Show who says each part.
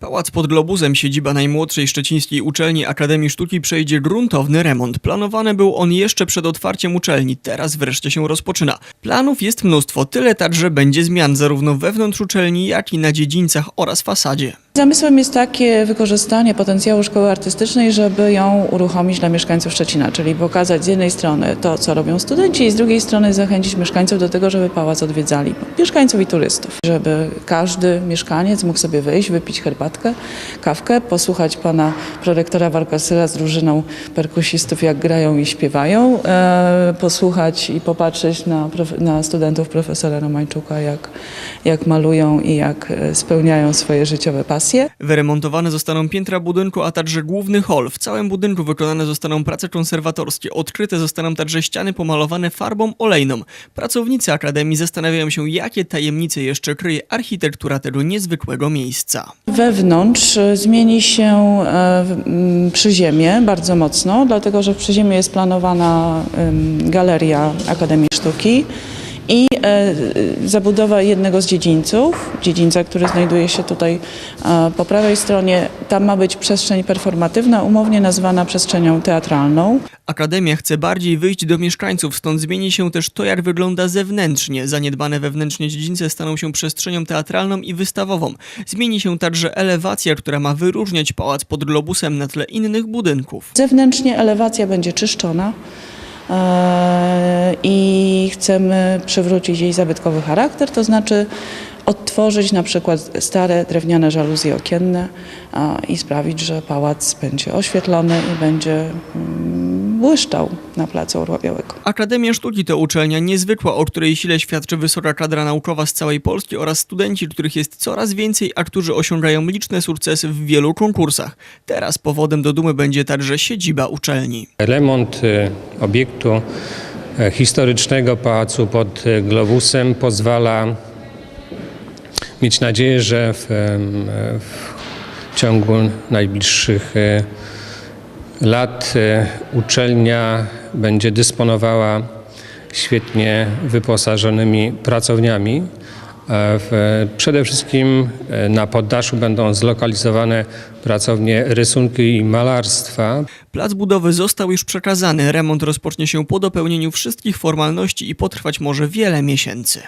Speaker 1: Pałac pod Globusem, siedziba najmłodszej szczecińskiej uczelni Akademii Sztuki, przejdzie gruntowny remont. Planowany był on jeszcze przed otwarciem uczelni, teraz wreszcie się rozpoczyna. Planów jest mnóstwo, tyle także będzie zmian zarówno wewnątrz uczelni, jak i na dziedzińcach oraz fasadzie.
Speaker 2: Zamysłem jest takie wykorzystanie potencjału szkoły artystycznej, żeby ją uruchomić dla mieszkańców Szczecina, czyli pokazać z jednej strony to, co robią studenci i z drugiej strony zachęcić mieszkańców do tego, żeby pałac odwiedzali. Mieszkańców i turystów. Żeby każdy mieszkaniec mógł sobie wyjść, wypić herbatkę, kawkę, posłuchać pana prorektora Warkasyla z drużyną perkusistów, jak grają i śpiewają, e, posłuchać i popatrzeć na, na studentów profesora Romańczuka, jak, jak malują i jak e, spełniają swoje życiowe pasje.
Speaker 1: Wyremontowane zostaną piętra budynku, a także główny hol. W całym budynku wykonane zostaną prace konserwatorskie. Odkryte zostaną także ściany pomalowane farbą olejną. Pracownicy Akademii zastanawiają się, jakie tajemnice jeszcze kryje architektura tego niezwykłego miejsca.
Speaker 2: Wewnątrz e, zmieni się e, przyziemie bardzo mocno, dlatego że w przyziemiu jest planowana galeria Akademii Sztuki i e, zabudowa jednego z dziedzińców, dziedzińca, który znajduje się tutaj e, po prawej stronie. Tam ma być przestrzeń performatywna, umownie nazwana przestrzenią teatralną.
Speaker 1: Akademia chce bardziej wyjść do mieszkańców, stąd zmieni się też to, jak wygląda zewnętrznie. Zaniedbane wewnętrznie dziedzińce staną się przestrzenią teatralną i wystawową. Zmieni się także elewacja, która ma wyróżniać pałac pod globusem na tle innych budynków.
Speaker 2: Zewnętrznie elewacja będzie czyszczona i chcemy przywrócić jej zabytkowy charakter, to znaczy odtworzyć na przykład stare drewniane żaluzje okienne i sprawić, że pałac będzie oświetlony i będzie mm, błyszczał na placu Orła Białego.
Speaker 1: Akademia Sztuki to uczelnia niezwykła, o której sile świadczy wysoka kadra naukowa z całej Polski oraz studenci, których jest coraz więcej, a którzy osiągają liczne sukcesy w wielu konkursach. Teraz powodem do dumy będzie także siedziba uczelni.
Speaker 3: Remont y, obiektu e, historycznego pałacu pod e, Globusem pozwala mieć nadzieję, że w, e, w ciągu najbliższych e, lat e, uczelnia będzie dysponowała świetnie wyposażonymi pracowniami. E, przede wszystkim e, na poddaszu będą zlokalizowane pracownie rysunki i malarstwa.
Speaker 1: Plac budowy został już przekazany, remont rozpocznie się po dopełnieniu wszystkich formalności i potrwać może wiele miesięcy.